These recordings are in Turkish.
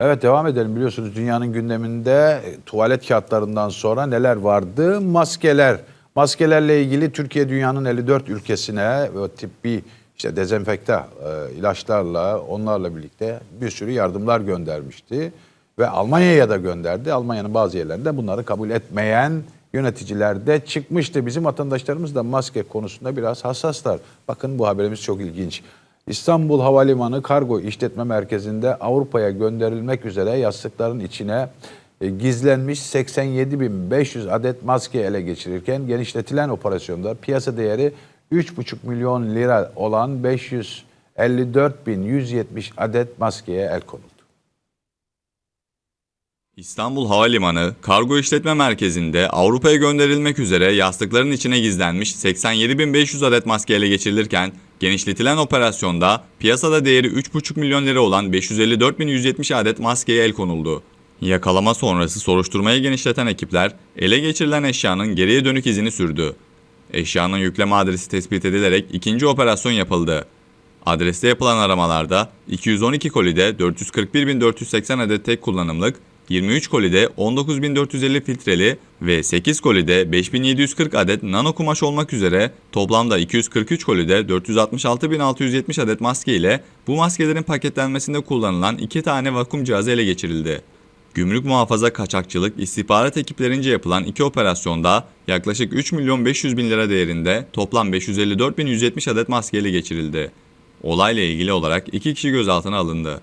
Evet devam edelim. Biliyorsunuz dünyanın gündeminde e, tuvalet kağıtlarından sonra neler vardı? Maskeler. Maskelerle ilgili Türkiye dünyanın 54 ülkesine ve tıbbi işte dezenfekta e, ilaçlarla onlarla birlikte bir sürü yardımlar göndermişti. Ve Almanya'ya da gönderdi. Almanya'nın bazı yerlerinde bunları kabul etmeyen yöneticiler de çıkmıştı. Bizim vatandaşlarımız da maske konusunda biraz hassaslar. Bakın bu haberimiz çok ilginç. İstanbul Havalimanı Kargo İşletme Merkezi'nde Avrupa'ya gönderilmek üzere yastıkların içine e, gizlenmiş 87.500 adet maske ele geçirirken genişletilen operasyonda piyasa değeri 3,5 milyon lira olan 554.170 adet maskeye el konuldu. İstanbul Havalimanı Kargo İşletme Merkezi'nde Avrupa'ya gönderilmek üzere yastıkların içine gizlenmiş 87.500 adet maske ele geçirilirken genişletilen operasyonda piyasada değeri 3,5 milyon lira olan 554.170 adet maskeye el konuldu. Yakalama sonrası soruşturmayı genişleten ekipler ele geçirilen eşyanın geriye dönük izini sürdü. Eşyanın yükleme adresi tespit edilerek ikinci operasyon yapıldı. Adreste yapılan aramalarda 212 kolide 441.480 adet tek kullanımlık, 23 kolide 19.450 filtreli ve 8 kolide 5.740 adet nano kumaş olmak üzere toplamda 243 kolide 466.670 adet maske ile bu maskelerin paketlenmesinde kullanılan 2 tane vakum cihazı ele geçirildi. Gümrük muhafaza kaçakçılık istihbarat ekiplerince yapılan iki operasyonda yaklaşık 3 milyon 500 bin lira değerinde toplam 554.170 adet maske ele geçirildi. Olayla ilgili olarak iki kişi gözaltına alındı.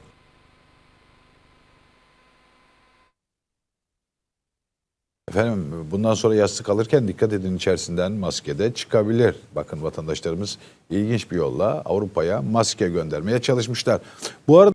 Efendim bundan sonra yastık alırken dikkat edin içerisinden maske de çıkabilir. Bakın vatandaşlarımız ilginç bir yolla Avrupa'ya maske göndermeye çalışmışlar. Bu arada